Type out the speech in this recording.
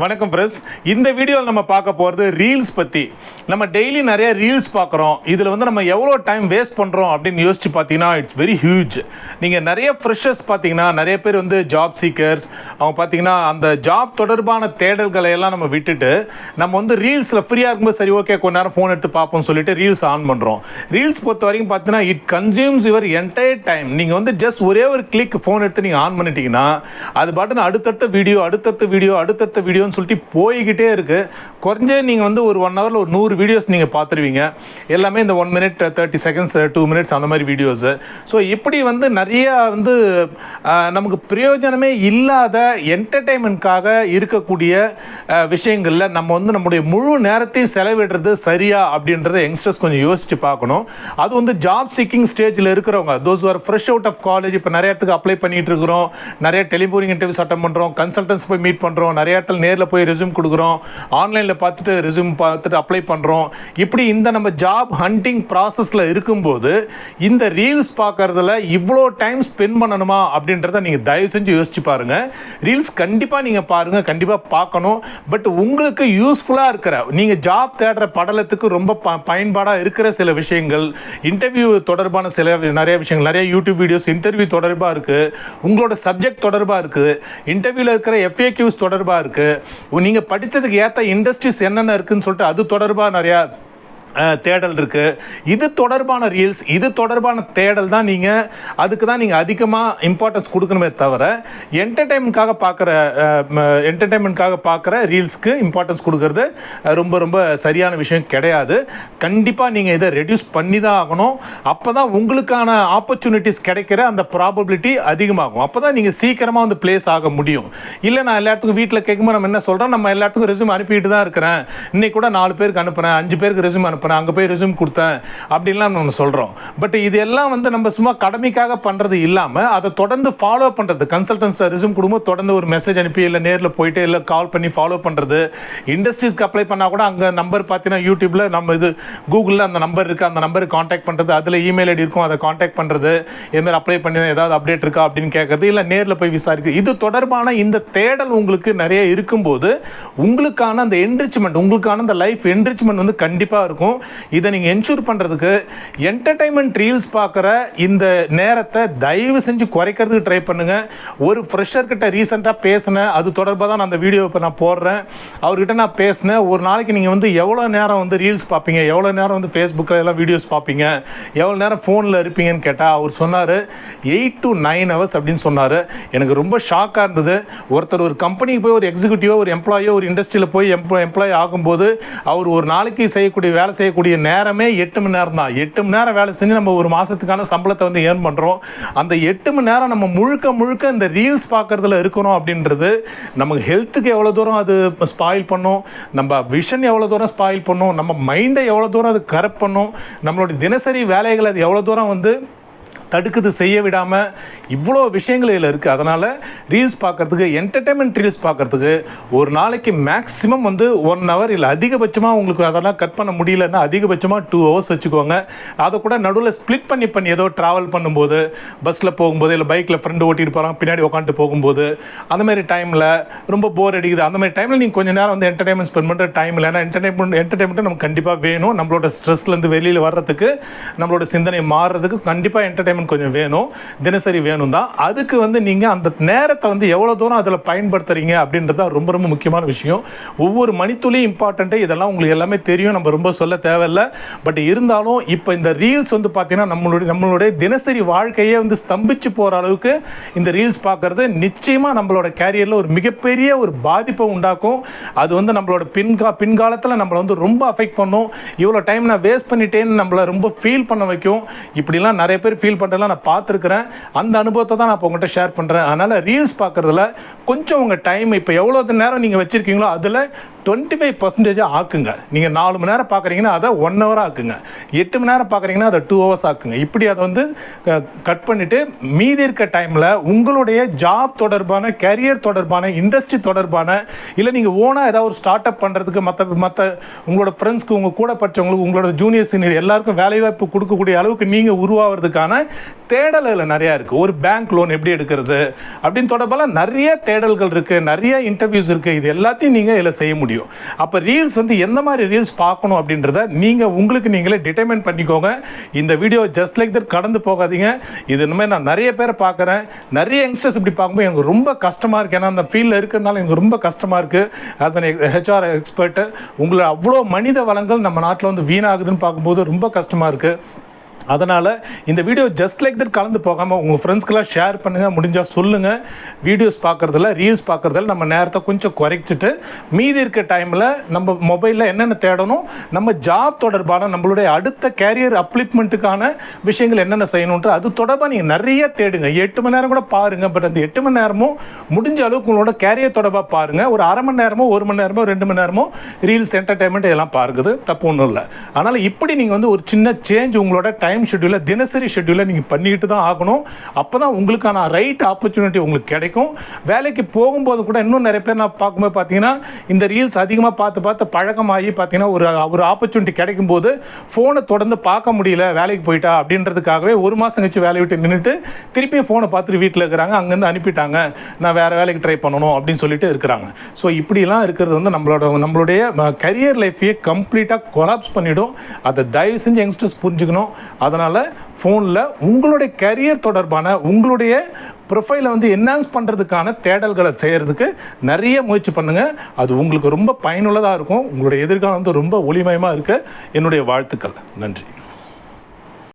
வணக்கம் ஃப்ரெண்ட்ஸ் இந்த வீடியோவில் நம்ம பார்க்க போகிறது ரீல்ஸ் பற்றி நம்ம டெய்லி நிறைய ரீல்ஸ் பார்க்குறோம். இதில் வந்து நம்ம எவ்வளோ டைம் வேஸ்ட் பண்ணுறோம் அப்படின்னு யோசிச்சு பார்த்தீங்கன்னா இட்ஸ் வெரி ஹியூஜ் நீங்கள் நிறைய ஃப்ரெஷர்ஸ் பார்த்தீங்கன்னா நிறைய பேர் வந்து ஜாப் சீக்கர்ஸ் அவங்க பார்த்தீங்கன்னா அந்த ஜாப் தொடர்பான தேடல்களை எல்லாம் நம்ம விட்டுட்டு நம்ம வந்து ரீல்ஸில் ஃப்ரீயாக இருக்கும்போது சரி ஓகே கொஞ்ச நேரம் ஃபோன் எடுத்து பார்ப்போம்னு சொல்லிட்டு ரீல்ஸ் ஆன் பண்ணுறோம் ரீல்ஸ் பொறுத்த வரைக்கும் பார்த்தீங்கன்னா it consumes your entire time நீங்கள் வந்து ஜஸ்ட் ஒரே ஒரு கிளிக் ஃபோன் எடுத்து நீங்கள் ஆன் பண்ணிட்டீங்கன்னா அது பாட்டுன்னு அடுத்தடுத்த வீடியோ அடுத்தடுத்த வீடியோ அடுத்தடுத்த வீடியோ வீடியோன்னு சொல்லிட்டு போய்கிட்டே இருக்கு. குறைஞ்ச நீங்கள் வந்து ஒரு ஒன் ஹவரில் ஒரு நூறு வீடியோஸ் நீங்கள் பார்த்துருவீங்க. எல்லாமே இந்த one minute thirty seconds two minutes அந்த மாதிரி வீடியோஸு ஸோ இப்படி வந்து நிறையா வந்து நமக்கு பிரயோஜனமே இல்லாத என்டர்டெயின்மெண்ட்காக இருக்கக்கூடிய விஷயங்களில் நம்ம வந்து நம்முடைய முழு நேரத்தையும் செலவிடுறது சரியா அப்படின்றத யங்ஸ்டர்ஸ் கொஞ்சம் யோசிச்சு பார்க்கணும். அது வந்து ஜாப் சீக்கிங் ஸ்டேஜில் இருக்கிறவங்க those are fresh out of college இப்போ நிறைய இடத்துக்கு அப்ளை பண்ணிகிட்டு இருக்கிறோம். நிறைய டெலிஃபோனிங் இன்டர்வியூஸ் அட்டன் பண்ணுறோம் கன்சல்டன்ஸ் போய் மீட் பண்ணுறோம் நிறைய இடத்துல நேரில் போய் ரெஸ்யூம் கொடுக்குறோம். ஆன்லைனில் பார்த்துட்டு ரெஸ்யூம் பார்த்துட்டு அப்ளை பண்ணுறோம் இப்படி இந்த நம்ம ஜாப் ஹண்டிங் ப்ராசஸில் இருக்கும்போது இந்த ரீல்ஸ் பார்க்கறதுல இவ்வளோ டைம் ஸ்பெண்ட் பண்ணணுமா அப்படின்றத நீங்கள் தயவு செஞ்சு யோசிச்சு பாருங்கள் ரீல்ஸ் கண்டிப்பாக நீங்கள் பாருங்கள் கண்டிப்பாக பார்க்கணும். பட் உங்களுக்கு யூஸ்ஃபுல்லாக இருக்கிற நீங்கள் ஜாப் தேடுற படலத்துக்கு ரொம்ப ப பயன்பாடாக இருக்கிற சில விஷயங்கள் இன்டர்வியூ தொடர்பான சில நிறைய விஷயங்கள் நிறைய யூடியூப் வீடியோஸ் இன்டர்வியூ தொடர்பாக இருக்குது உங்களோட சப்ஜெக்ட் தொடர்பாக இருக்குது இன்டர்வியூவில் இருக்கிற எஃப்ஏக்யூஸ் தொடர்பாக இருக்குது நீங்கள் படித்ததுக்கு ஏற்ற இண்டஸ்ட்ரீஸ் என்னென்ன இருக்குன்னு சொல்லிட்டு அது தொடர்பாக நிறையா தேடல் இருக்குது இது தொடர்பான ரீல்ஸ் இது தொடர்பான தேடல் தான் நீங்கள் அதுக்கு தான் நீங்கள் அதிகமாக இம்பார்ட்டன்ஸ் கொடுக்கணுமே தவிர என்டர்டைன்மெண்ட்காக பார்க்குற என்டர்டைன்மெண்ட்காக பார்க்குற ரீல்ஸ்க்கு இம்பார்ட்டன்ஸ் கொடுக்கறது ரொம்ப ரொம்ப சரியான விஷயம் கிடையாது. கண்டிப்பாக நீங்கள் இதை ரெடியூஸ் பண்ணி தான் ஆகணும். அப்போ தான் உங்களுக்கான ஆப்பர்ச்சுனிட்டிஸ் கிடைக்கிற அந்த ப்ராபபிலிட்டி அதிகமாகும். அப்போ தான் நீங்கள் சீக்கிரமாக வந்து பிளேஸ் ஆக முடியும். இல்லை நான் எல்லாத்துக்கும் வீட்டில் கேட்கும்போது நம்ம என்ன சொல்கிறோம் நம்ம எல்லாத்துக்கும் ரெசியூம் ரெஸ்யூம் அனுப்பிட்டு தான் இருக்கிறேன். இன்னைக்கு கூட நாலு பேருக்கு அனுப்புகிறேன் அஞ்சு பேருக்கு ரெசியூம் அனுப்புகிறேன் இப்போ நான் அங்கே போய் ரெஸ்யூம் கொடுத்தேன். அப்படின்லாம் நம்ம சொல்கிறோம் பட் இது எல்லாம் வந்து நம்ம சும்மா கடமைக்காக பண்ணுறது இல்லாமல் அதை தொடர்ந்து ஃபாலோ பண்ணுறது கன்சல்டன்ஸில் ரெஸ்யூம் கொடுக்கும்போது தொடர்ந்து ஒரு மெசேஜ் அனுப்பி இல்லை நேரில் போயிட்டு இல்லை கால் பண்ணி ஃபாலோ பண்ணுறது இண்டஸ்ட்ரீஸ்க்கு அப்ளை பண்ணால் கூட அங்கே நம்பர் பார்த்தீங்கன்னா யூடியூப்பில் நம்ம இது கூகுளில் அந்த நம்பர் இருக்குது அந்த நம்பருக்கு காண்டாக்ட் பண்ணுறது அதில் இமெயில் ஐடி இருக்கும் அதை காண்டாக்ட் பண்ணுறது இதுமாதிரி அப்ளை பண்ணி ஏதாவது அப்டேட் இருக்கா அப்படின்னு கேட்குறது இல்லை நேரில் போய் விசாரிக்கு இது தொடர்பான இந்த தேடல் உங்களுக்கு நிறைய இருக்கும்போது உங்களுக்கான அந்த என்ரிச்மெண்ட் உங்களுக்கான அந்த லைஃப் என்ரிச்மெண்ட் வந்து கண்டிப்பாக இருக்கும். இதை நீங்கள் என்ஷூர் பண்ணுறதுக்கு என்டர்டைன்மெண்ட் ரீல்ஸ் பார்க்குற இந்த நேரத்தை தயவு செஞ்சு குறைக்கிறதுக்கு ட்ரை பண்ணுங்கள் ஒரு ஃப்ரெஷர்கிட்ட ரீசெண்டாக பேசினேன் அது தொடர்பாக தான் நான் அந்த வீடியோ இப்போ நான் போடுறேன். அவர்கிட்ட நான் பேசினேன் ஒரு நாளைக்கு நீங்கள் வந்து எவ்வளோ நேரம் வந்து ரீல்ஸ் பார்ப்பீங்க? எவ்வளோ நேரம் வந்து ஃபேஸ்புக்கில் எல்லாம் வீடியோஸ் பார்ப்பீங்க? எவ்வளோ நேரம் ஃபோனில் இருப்பீங்கன்னு கேட்டால் அவர் சொன்னார் எயிட் டு நைன் ஹவர்ஸ் அப்படின்னு சொன்னார். எனக்கு ரொம்ப ஷாக்காக இருந்தது. ஒருத்தர் ஒரு கம்பெனிக்கு போய் ஒரு எக்ஸிக்யூட்டிவோ ஒரு எம்ப்ளாயோ ஒரு இண்டஸ்ட்ரியில் போய் எம்ப்ளாய் எம்ப்ளாய் ஆகும்போது அவர் ஒரு நாளைக்கு செய்யக்கூடிய வேலை செய்யக்கூடிய நேரமே எட்டு மணி நேரம் தான் எட்டு மணி நேரம் வேலை செஞ்சு நம்ம ஒரு மாதத்துக்கான சம்பளத்தை வந்து ஏர்ன் பண்ணுறோம் அந்த எட்டு மணி நேரம் நம்ம முழுக்க முழுக்க இந்த ரீல்ஸ் பார்க்குறதுல இருக்கிறோம் அப்படின்றது நமக்கு ஹெல்த்துக்கு எவ்வளோ தூரம் அது ஸ்பாயில் பண்ணும் நம்ம விஷன் எவ்வளோ தூரம் ஸ்பாயில் பண்ணும் நம்ம மைண்டை எவ்வளோ தூரம் அது கரெக்ட் பண்ணும் நம்மளுடைய தினசரி வேலைகளை அது எவ்வளோ தூரம் வந்து தடுக்குது செய்ய விடாமல் இவ்வளோ விஷயங்கள் இதில் இருக்குது அதனால் ரீல்ஸ் பார்க்குறதுக்கு என்டர்டைன்மெண்ட் ரீல்ஸ் பார்க்குறதுக்கு ஒரு நாளைக்கு மேக்ஸிமம் வந்து ஒன் ஹவர் இல்லை அதிகபட்சமாக உங்களுக்கு அதெல்லாம் கட் பண்ண முடியலன்னா அதிகபட்சமாக டூ ஹவர்ஸ் வச்சுக்கோங்க. அதை கூட நடுவில் ஸ்ப்ளிட் பண்ணி பண்ணி ஏதோ ட்ராவல் பண்ணும்போது பஸ்ஸில் போகும்போது இல்லை பைக்கில் ஃப்ரெண்டு ஓட்டிகிட்டு போகிறாங்க பின்னாடி உட்காந்துட்டு போகும்போது அந்த மாதிரி டைமில் ரொம்ப போர் அடிக்குது. அந்த மாதிரி டைமில் நீங்கள் கொஞ்சம் நேரம் வந்து என்டர்டைன்மெண்ட் ஸ்பெண்ட் பண்ணுற டைமில் ஏன்னா என்டர்டைன்மெண்ட் என்டர்டைன்மெண்ட் நமக்கு கண்டிப்பாக வேணும். நம்மளோட ஸ்ட்ரெஸ்லேருந்து வெளியில் வர்றதுக்கு நம்மளோட சிந்தனை மாறுறதுக்கு கண்டிப்பாக என்டர்டைன்மெண்ட் கொஞ்சம் வேணும் தினசரி வேணும் தான் அதுக்கு வந்து நீங்கள் அந்த நேரத்தை வந்து எவ்வளோ தூரம் அதில் பயன்படுத்துறீங்க அப்படின்றது தான் ரொம்ப ரொம்ப முக்கியமான விஷயம். ஒவ்வொரு மணித்துளியும் இம்பார்ட்டண்ட்டு இதெல்லாம் உங்களுக்கு எல்லாமே தெரியும். நம்ம ரொம்ப சொல்ல தேவையில்ல. பட் இருந்தாலும் இப்போ இந்த ரீல்ஸ் வந்து பார்த்தீங்கன்னா நம்மளுடைய நம்மளுடைய தினசரி வாழ்க்கையே வந்து ஸ்தம்பிச்சு போகிற அளவுக்கு இந்த ரீல்ஸ் பார்க்குறது நிச்சயமாக நம்மளோட கேரியரில் ஒரு மிகப்பெரிய ஒரு பாதிப்பை உண்டாக்கும். அது வந்து நம்மளோட பின்கா பின்காலத்தில் நம்மளை வந்து ரொம்ப அஃபெக்ட் பண்ணும். இவ்வளோ டைம் நான் வேஸ்ட் பண்ணிட்டேன்னு நம்மளை ரொம்ப ஃபீல் பண்ண வைக்கும். இப்படிலாம் நிறைய பேர் ஃபீல் பண்ணுறதுலாம் நான் பார்த்துருக்குறேன். அந்த அனுபவத்தை தான் நான் இப்போ உங்கள்கிட்ட ஷேர் பண்ணுறேன் அதனால் ரீல்ஸ் பார்க்குறதுல கொஞ்சம் உங்கள் டைம் இப்போ எவ்வளோ நேரம் நீங்கள் வச்சுருக்கீங்களோ அதில் டுவெண்ட்டி ஃபைவ் பர்சன்டேஜாக ஆக்குங்க. நீங்கள் நாலு மணி நேரம் பார்க்குறீங்கன்னா அதை ஒன் ஹவர் ஆக்குங்க. எட்டு மணி நேரம் பார்க்குறீங்கன்னா அதை டூ ஹவர்ஸ் ஆக்குங்க. இப்படி அதை வந்து கட் பண்ணிவிட்டு மீதி இருக்க டைமில் உங்களுடைய ஜாப் தொடர்பான கரியர் தொடர்பான இண்டஸ்ட்ரி தொடர்பான இல்லை நீங்கள் ஓனாக ஏதாவது ஒரு ஸ்டார்ட் அப் பண்ணுறதுக்கு மற்ற மற்ற உங்களோட ஃப்ரெண்ட்ஸ்க்கு உங்கள் கூட படிச்சவங்களுக்கு உங்களோட ஜூனியர் சீனியர் எல்லாருக்கும் வேலைவாய்ப்பு கொடுக்கக்கூடிய அளவுக்கு நீங்கள் உருவாகிறதுக்கான தேடல் இதில் நிறையா இருக்குது ஒரு பேங்க் லோன் எப்படி எடுக்கிறது? அப்படின்னு தொடர்பால நிறைய தேடல்கள் இருக்குது நிறைய இன்டர்வியூஸ் இருக்குது இது எல்லாத்தையும் நீங்கள் இதில் செய்ய முடியும். அப்போ ரீல்ஸ் வந்து எந்த மாதிரி ரீல்ஸ் பார்க்கணும் அப்படின்றத நீங்கள் உங்களுக்கு நீங்களே டிட்டர்மைன் பண்ணிக்கோங்க. இந்த வீடியோ ஜஸ்ட் லைக் தட் கடந்து போகாதீங்க. இது இனிமேல் நான் நிறைய பேரை பார்க்குறேன். நிறைய யங்ஸ்டர்ஸ் இப்படி பார்க்கும்போது எனக்கு ரொம்ப கஷ்டமாக இருக்குது ஏன்னா அந்த ஃபீல்டில் இருக்கிறதுனால எனக்கு ரொம்ப கஷ்டமாக இருக்குது ஆஸ் அன் ஹெச்ஆர் எக்ஸ்பர்ட்டு உங்களை அவ்வளோ மனித வளங்கள் நம்ம நாட்டில் வந்து வீணாகுதுன்னு பார்க்கும்போது ரொம்ப கஷ்டமாக இருக்குது அதனால் இந்த வீடியோ ஜஸ்ட் லைக் தட் கலந்து போகாமல் உங்கள் ஃப்ரெண்ட்ஸ்க்கெல்லாம் ஷேர் பண்ணுங்கள் முடிஞ்சால் சொல்லுங்கள் வீடியோஸ் பார்க்குறதுல ரீல்ஸ் பார்க்குறதில்ல நம்ம நேரத்தை கொஞ்சம் குறைச்சிட்டு மீதி இருக்க டைமில் நம்ம மொபைலில் என்னென்ன தேடணும் நம்ம ஜாப் தொடர்பான நம்மளுடைய அடுத்த கேரியர் அப்ளிப்மெண்ட்டுக்கான விஷயங்கள் என்னென்ன செய்யணுன்ற அது தொடர்பாக நீங்கள் நிறைய தேடுங்க. எட்டு மணி நேரம் கூட பாருங்கள் பட் அந்த எட்டு மணி நேரமும் முடிஞ்ச அளவுக்கு உங்களோட கேரியர் தொடர்பாக பாருங்கள் ஒரு அரை மணி நேரமோ ஒரு மணி நேரமோ ரெண்டு மணி நேரமோ ரீல்ஸ் என்டர்டைன்மெண்ட் இதெல்லாம் பார்க்குது. தப்பு ஒன்றும் இல்லை. அதனால் இப்படி நீங்கள் வந்து ஒரு சின்ன சேஞ்ச் உங்களோட டைம் ஷெட்யூலை தினசரி ஷெட்யூலை நீங்கள் பண்ணிக்கிட்டு தான் ஆகணும். அப்போ தான் உங்களுக்கான ரைட் ஆப்பர்ச்சுனிட்டி உங்களுக்கு கிடைக்கும். வேலைக்கு போகும்போது கூட இன்னும் நிறைய பேர் நான் பார்க்கும்போது பார்த்தீங்கன்னா இந்த ரீல்ஸ் அதிகமாக பார்த்து பார்த்து பழக்கமாகி பார்த்தீங்கன்னா ஒரு ஒரு ஆப்பர்ச்சுனிட்டி கிடைக்கும் போது ஃபோனை தொடர்ந்து பார்க்க முடியல வேலைக்கு போயிட்டா அப்படின்றதுக்காகவே ஒரு மாதம் கழிச்சு வேலையை விட்டு நின்றுட்டு திருப்பியும் ஃபோனை பார்த்துட்டு வீட்டில் இருக்கிறாங்க. அங்கேருந்து அனுப்பிட்டாங்க. நான் வேறு வேலைக்கு ட்ரை பண்ணணும் அப்படின்னு சொல்லிட்டு இருக்கிறாங்க. ஸோ இப்படிலாம் இருக்கிறது வந்து நம்மளோட நம்மளுடைய கரியர் லைஃப்பையே கம்ப்ளீட்டாக கொலாப்ஸ் பண்ணிவிடும் அதை தயவு செஞ்சு யங்ஸ்டர்ஸ் புரிஞ்சுக்கணும். அதனால் ஃபோனில் உங்களுடைய கரியர் தொடர்பான உங்களுடைய ப்ரொஃபைலை வந்து என்ஹான்ஸ் பண்ணுறதுக்கான தேடல்களை செய்கிறதுக்கு நிறைய முயற்சி பண்ணுங்கள் அது உங்களுக்கு ரொம்ப பயனுள்ளதாக இருக்கும். உங்களுடைய எதிர்காலம் வந்து ரொம்ப ஒளிமயமாக இருக்க. என்னுடைய வாழ்த்துக்கள். நன்றி.